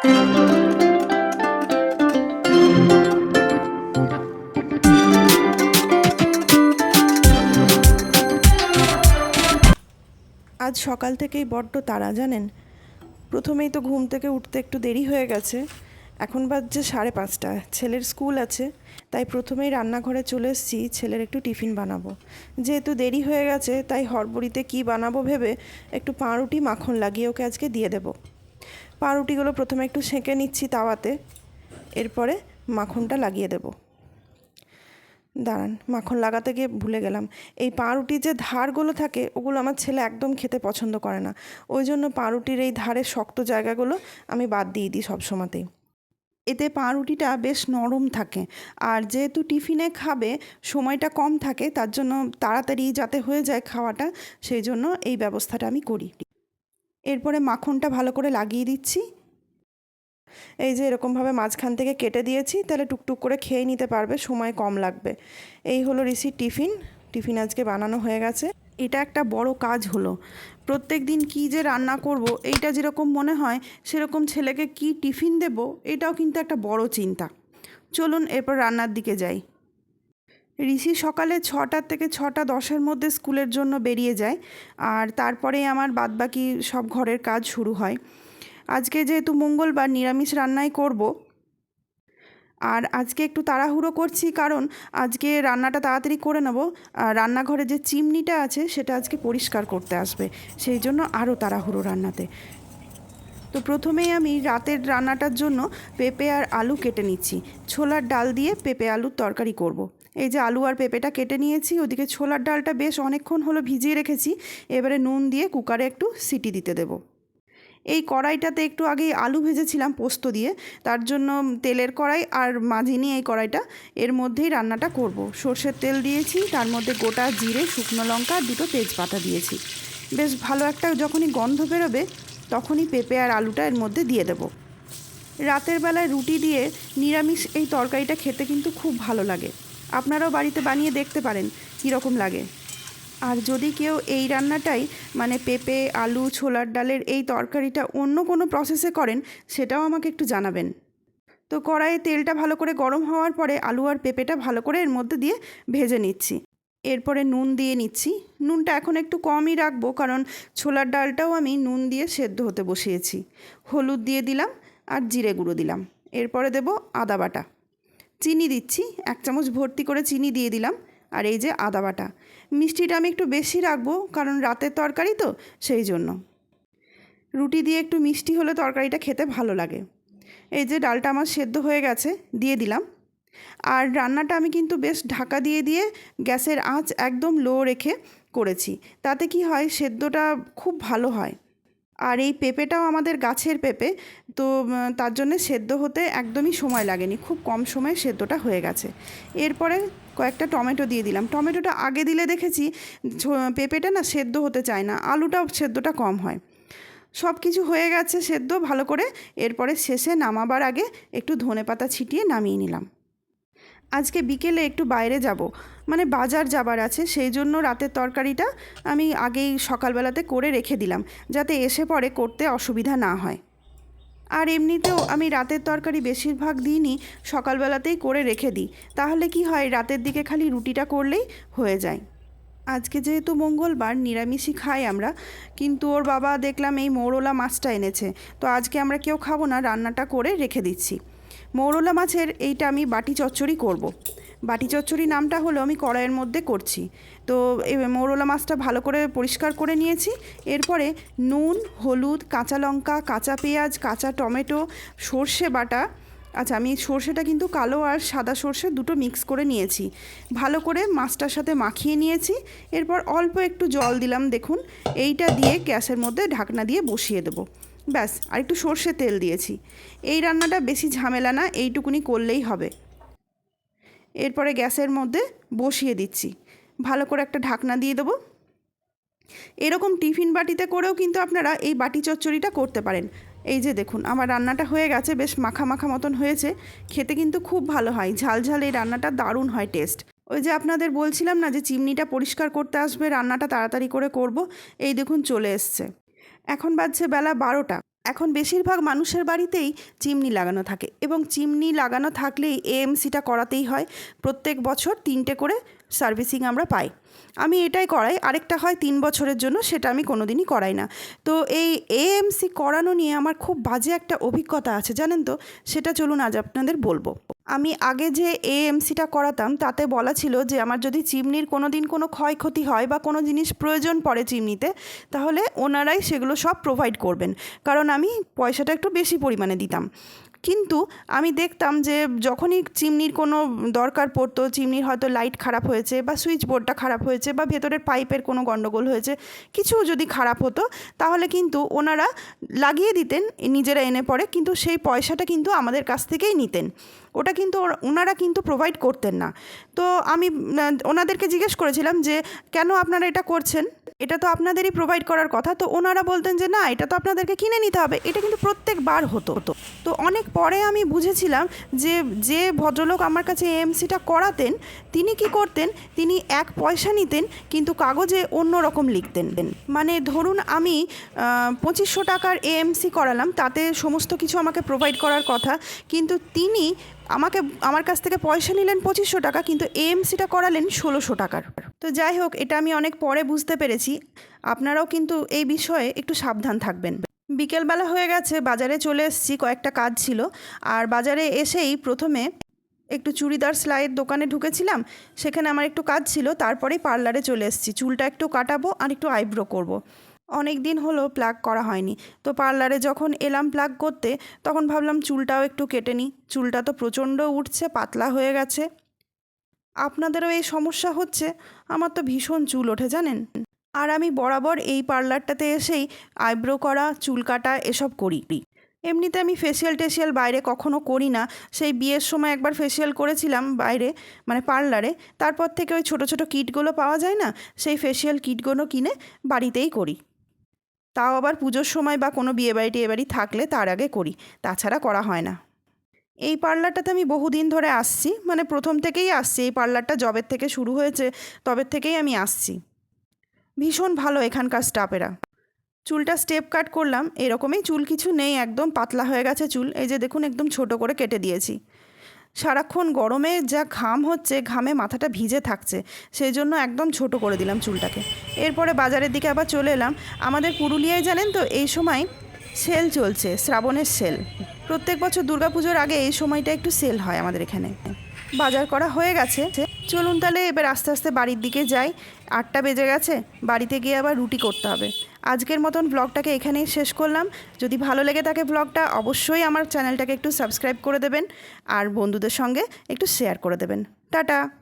আজ সকাল থেকেই বড্ড তারা জানেন? প্রথমেই তো ঘুম থেকে উঠতে একটু দেরি হয়ে গেছে। এখন বাজছে সাড়ে পাঁচটা। ছেলের স্কুল আছে, তাই প্রথমেই রান্নাঘরে চলে এসেছি, ছেলের একটু টিফিন বানাবো। যেহেতু দেরি হয়ে গেছে, তাই হরবড়িতে কি বানাবো ভেবে একটু পাউরুটি মাখন লাগিয়ে ওকে আজকে দিয়ে দেবো। পাউরুটিগুলো প্রথমে একটু সেঁকে নিচ্ছি তাওয়াতে। এরপরে মাখনটা লাগিয়ে দেবো। দাঁড়ান, মাখন লাগাতে গিয়ে ভুলে গেলাম। এই পাউরুটির যে ধারগুলো থাকে, ওগুলো আমার ছেলে একদম খেতে পছন্দ করে না। ওই জন্য পাউরুটির এই ধারের শক্ত জায়গাগুলো আমি বাদ দিয়ে দিই সব সময়তেই। এতে পাউরুটিটা বেশ নরম থাকে। আর যেহেতু টিফিনে খাবে, সময়টা কম থাকে, তার জন্য তাড়াতাড়ি যাতে হয়ে যায় খাওয়াটা, সেই জন্য এই ব্যবস্থাটা আমি করি। এরপরে মাখনটা ভালো করে লাগিয়ে দিচ্ছি। এই যে এরকমভাবে মাঝখান থেকে কেটে দিয়েছি, তাহলে টুকটুক করে খেয়ে নিতে পারবে, সময় কম লাগবে। এই হলো ঋষির টিফিন টিফিন আজকে বানানো হয়ে গেছে। এটা একটা বড় কাজ হলো। প্রত্যেক দিন কী যে রান্না করব, এইটা যেরকম মনে হয়, সেরকম ছেলেকে কি টিফিন দেব, এটাও কিন্তু একটা বড় চিন্তা। চলুন এরপর রান্নার দিকে যাই। ঋষি সকালে ছটার থেকে ছটা দশের মধ্যে স্কুলের জন্য বেরিয়ে যায় আর তারপরেই আমার বাদবাকি সব ঘরের কাজ শুরু হয়। আজকে যেহেতু মঙ্গলবার নিরামিষ রান্নাই করব আর আজকে একটু তাড়াহুড়ো করছি কারণ আজকে রান্নাটা তাড়াতাড়ি করে নেব। আর রান্নাঘরে যে চিমনিটা আছে সেটা আজকে পরিষ্কার করতে আসবে। সেই জন্য আরও তাড়াহুড়ো রান্নাতে। তো প্রথমেই আমি রাতের রান্নাটার জন্য পেঁপে আর আলু কেটে নিচ্ছি। ছোলার ডাল দিয়ে পেঁপে আলুর তরকারি করব। এই যে আলু আর পেঁপেটা কেটে নিয়েছি, ওদিকে ছোলার ডালটা বেশ অনেকক্ষণ হলো ভিজিয়ে রেখেছি, এবারে নুন দিয়ে কুকারে একটু সিটি দিতে দেবো। এই কড়াইটাতে একটু আগেই আলু ভেজেছিলাম পোস্ত দিয়ে, তার জন্য তেলের কড়াই আর মাঝিনি এই কড়াইটা, এর মধ্যেই রান্নাটা করব। সর্ষের তেল দিয়েছি, তার মধ্যে গোটা জিরে, শুকনো লঙ্কা আর দুটো তেজপাতা দিয়েছি। বেশ ভালো একটা যখনই গন্ধ বেরোবে, তখনই পেঁপে আর আলুটা এর মধ্যে দিয়ে দেবো। রাতের বেলায় রুটি দিয়ে নিরামিষ এই তরকারিটা খেতে কিন্তু খুব ভালো লাগে। আপনারাও বাড়িতে বানিয়ে দেখতে পারেন কীরকম লাগে। আর যদি কেউ এই রান্নাটাই মানে পেঁপে, আলু, ছোলার ডালের এই তরকারিটা অন্য কোনো প্রসেসে করেন, সেটাও আমাকে একটু জানাবেন। তো কড়াইয়ে তেলটা ভালো করে গরম হওয়ার পরে আলু আর পেঁপেটা ভালো করে এর মধ্যে দিয়ে ভেজে নিচ্ছি। এরপরে নুন দিয়ে নিচ্ছি। নুনটা এখন একটু কমই রাখব, কারণ ছোলার ডালটাও আমি নুন দিয়ে সেদ্ধ হতে বসিয়েছি। হলুদ দিয়ে দিলাম আর জিরে গুঁড়ো দিলাম। এরপরে দেব আদা বাটা। চিনি দিচ্ছি, এক চামচ ভর্তি করে চিনি দিয়ে দিলাম, আর এই যে আদা বাটা। মিষ্টিটা আমি একটু বেশি রাখব, কারণ রাতের তরকারি তো, সেই জন্য। রুটি দিয়ে একটু মিষ্টি হলে তরকারিটা খেতে ভালো লাগে। এই যে ডালটা আমার সেদ্ধ হয়ে গেছে, দিয়ে দিলাম। আর রান্নাটা আমি কিন্তু বেশ ঢাকা দিয়ে দিয়ে গ্যাসের আঁচ একদম লো রেখে করেছি। তাতে কি হয়, সেদ্ধটা খুব ভালো হয়। আর এই পেঁপেটাও আমাদের গাছের পেঁপে, তো তার জন্য সেদ্ধ হতে একদমই সময় লাগেনি, খুব কম সময়ে সেদ্ধটা হয়ে গেছে। এরপরে কয়েকটা টমেটো দিয়ে দিলাম। টমেটোটা আগে দিলে দেখেছি পেঁপেটা না সেদ্ধ হতে চায় না, আলুটাও সেদ্ধটা কম হয়। সব কিছু হয়ে গেছে সেদ্ধ, ভালো করে। এরপরে শেষে নামাবার আগে একটু ধনে পাতা ছিটিয়ে নামিয়ে নিলাম। আজকে বিকেলে একটু বাইরে যাব। মানে বাজার যাবার আছে সেই জন্য রাতের তরকারিটা আমি আগেই সকালবেলাতে করে রেখে দিলাম, যাতে এসে পরে করতে অসুবিধা না হয়। আর এমনিতেও আমি রাতের তরকারি বেশিরভাগ দিনই সকালবেলাতেই করে রেখে দিই, তাহলে কি হয়, রাতের দিকে খালি রুটিটা করলেই হয়ে যায়। আজকে যেহেতু মঙ্গলবার, নিরামিষই খাই আমরা, কিন্তু ওর বাবা দেখলাম এই মৌরলা মাছটা এনেছে, তো আজকে আমরা কেউ খাব না, রান্নাটা করে রেখে দিচ্ছি। মৌরলা মাছের এইটা আমি বাটি চচ্চড়ি করব। বাটি চচ্চড়ি নামটা হলো আমি কড়াইয়ের মধ্যে করছি। তো মৌরলা মাছটা ভালো করে পরিষ্কার করে নিয়েছি। এরপরে নুন, হলুদ, কাঁচা লঙ্কা, কাঁচা পেঁয়াজ, কাঁচা টমেটো, সর্ষে বাটা আচ্ছা আমি সর্ষেটা কিন্তু কালো আর সাদা সর্ষে দুটো মিক্স করে নিয়েছি। ভালো করে মাছটার সাথে মাখিয়ে নিয়েছি। এরপর অল্প একটু জল দিলাম, দেখুন। এইটা দিয়ে গ্যাসের মধ্যে ঢাকনা দিয়ে বসিয়ে দেবো। ব্যাস আর একটু সর্ষে তেল দিয়েছি। এই রান্নাটা বেশি ঝামেলা না, এইটুকুনি করলেই হবে। এরপরে গ্যাসের মধ্যে বসিয়ে দিচ্ছি। ভালো করে একটা ঢাকনা দিয়ে দেবো। এরকম টিফিন বাটিতে করেও কিন্তু আপনারা এই বাটি চচ্চড়িটা করতে পারেন। এই যে দেখুন, আমার রান্নাটা হয়ে গেছে, বেশ মাখা মাখা মতন হয়েছে। খেতে কিন্তু খুব ভালো হয়, ঝাল ঝাল এই রান্নাটা দারুণ হয় টেস্ট। ওই যে আপনাদের বলছিলাম না যে, চিমনিটা পরিষ্কার করতে আসবে, রান্নাটা তাড়াতাড়ি করে করব। এই দেখুন চলে এসছে। এখন বাজছে বেলা বারোটা। এখন বেশিরভাগ মানুষের বাড়িতেই চিমনি লাগানো থাকে এবং চিমনি লাগানো থাকলেই এএমসিটা করাতেই হয়। প্রত্যেক বছর তিনটে করে সার্ভিসিং আমরা পাই। আমি এটাই করাই, আরেকটা হয় তিন বছরের জন্য, সেটা আমি কোনো দিনই করাই না। তো এই এএমসি করানো নিয়ে আমার খুব বাজে একটা অভিজ্ঞতা আছে, জানেন তো? সেটা চলুন আজ আপনাদের বলব। আমি আগে যে এএমসিটা করাতাম, তাতে বলা ছিল যে আমার যদি চিমনির কোনো দিন কোনো ক্ষয়ক্ষতি হয় বা কোনো জিনিস প্রয়োজন পড়ে চিমনিতে, তাহলে ওনারাই সেগুলো সব প্রোভাইড করবেন। কারণ আমি পয়সাটা একটু বেশি পরিমাণে দিতাম। কিন্তু আমি দেখতাম যে যখনই চিমনির কোনো দরকার পড়তো, চিমনির হয়তো লাইট খারাপ হয়েছে বা সুইচ বোর্ডটা খারাপ হয়েছে বা ভেতরের পাইপের কোনো গণ্ডগোল হয়েছে, কিছু যদি খারাপ হতো, তাহলে কিন্তু ওনারা লাগিয়ে দিতেন, নিজেরা এনে পড়ে কিন্তু সেই পয়সাটা কিন্তু আমাদের কাছ থেকেই নিতেন। ওটা কিন্তু ওনারা কিন্তু প্রোভাইড করতেন না। তো আমি ওনাদেরকে জিজ্ঞেস করেছিলাম যে, কেন আপনারা এটা করছেন? এটা তো আপনাদেরই প্রোভাইড করার কথা। তো ওনারা বলতেন যে, না, এটা তো আপনাদেরকে কিনে নিতে হবে। এটা কিন্তু প্রত্যেকবার হতো। হতো তো অনেক পরে আমি বুঝেছিলাম যে যে ভদ্রলোক আমার কাছে এএমসিটা করাতেন, তিনি কি করতেন, তিনি এক পয়সা নিতেন, কিন্তু কাগজে অন্য রকম লিখতেন। মানে ধরুন আমি পঁচিশশো টাকার এএমসি করালাম, তাতে সমস্ত কিছু আমাকে প্রোভাইড করার কথা, কিন্তু তিনি আমাকে, আমার কাছ থেকে পয়সা নিলেন পঁচিশশো টাকা, কিন্তু এএমসিটা করালেন ষোলোশো টাকার। তো যাই হোক, এটা আমি অনেক পরে বুঝতে পেরেছি। আপনারাও কিন্তু এই বিষয়ে একটু সাবধান থাকবেন। বিকেলবেলা হয়ে গেছে, বাজারে চলে এসেছি, কয়েকটা কাজ ছিল। আর বাজারে এসেই প্রথমে একটু চুড়িদার সেলাইয়ের দোকানে ঢুকেছিলাম। সেখানে আমার একটু কাজ ছিল, তারপরেই পার্লারে চলে এসেছি। চুলটা একটু কাটাবো আর একটু আইব্রো করব। অনেক দিন হলো প্লাগ করা হয়নি। তো পার্লারে যখন এলাম প্লাগ করতে, তখন ভাবলাম চুলটাও একটু কেটে নিই। চুলটা তো প্রচণ্ড উঠছে, পাতলা হয়ে গেছে। আপনাদেরও এই সমস্যা হচ্ছে? আমার তো ভীষণ চুল ওঠে জানেন। আর আমি বরাবর এই পার্লারটাতে এসেই আইব্রো করা, চুল কাটা এসব করি। এমনিতে আমি ফেসিয়াল টেসিয়াল বাইরে কখনো করি না। সেই বিয়ের সময় একবার ফেসিয়াল করেছিলাম বাইরে মানে পার্লারে তারপর থেকে ওই ছোটো ছোটো কিটগুলো পাওয়া যায় না? সেই ফেসিয়াল কিটগুলো কিনে বাড়িতেই করি। তাও আবার পুজোর সময় বা কোনো বিয়েবাড়ি টিয়েবাড়ি থাকলে তার আগে করি, তাছাড়া করা হয় না। এই পার্লারটাতে আমি বহুদিন ধরে আসছি মানে প্রথম থেকেই আসছি, এই পার্লারটা জবের থেকে শুরু হয়েছে, তবের থেকেই আমি আসছি। ভীষণ ভালো এখানকার স্টাফেরা। চুলটা স্টেপ কাট করলাম, এরকমই চুল কিছু নেই, একদম পাতলা হয়ে গেছে চুল, এই যে দেখুন, একদম ছোট করে কেটে দিয়েছি। সারাক্ষণ গরমে যা ঘাম হচ্ছে, ঘামে মাথাটা ভিজে থাকছে। সেই জন্য একদম ছোট করে দিলাম চুলটাকে। এরপরে বাজারের দিকে আবার চলে এলাম। আমাদের পুরুলিয়ায় জানেন তো, এই সময় সেল চলছে, শ্রাবণের সেল। প্রত্যেক বছর দুর্গাপুজোর আগে এই সময়টা একটু সেল হয় আমাদের এখানে। বাজার করা হয়ে গেছে। চলুন তাহলে এবার আস্তে আস্তে বাড়ির দিকে যাই। আটটা বেজে গেছে, বাড়িতে গিয়ে আবার রুটি করতে হবে। আজকের মতন ব্লগটাকে এখানেই শেষ করলাম। যদি ভালো লেগে থাকে ব্লগটা, অবশ্যই আমার চ্যানেলটাকে একটু সাবস্ক্রাইব করে দেবেন আর বন্ধুদের সঙ্গে একটু শেয়ার করে দেবেন। টাটা!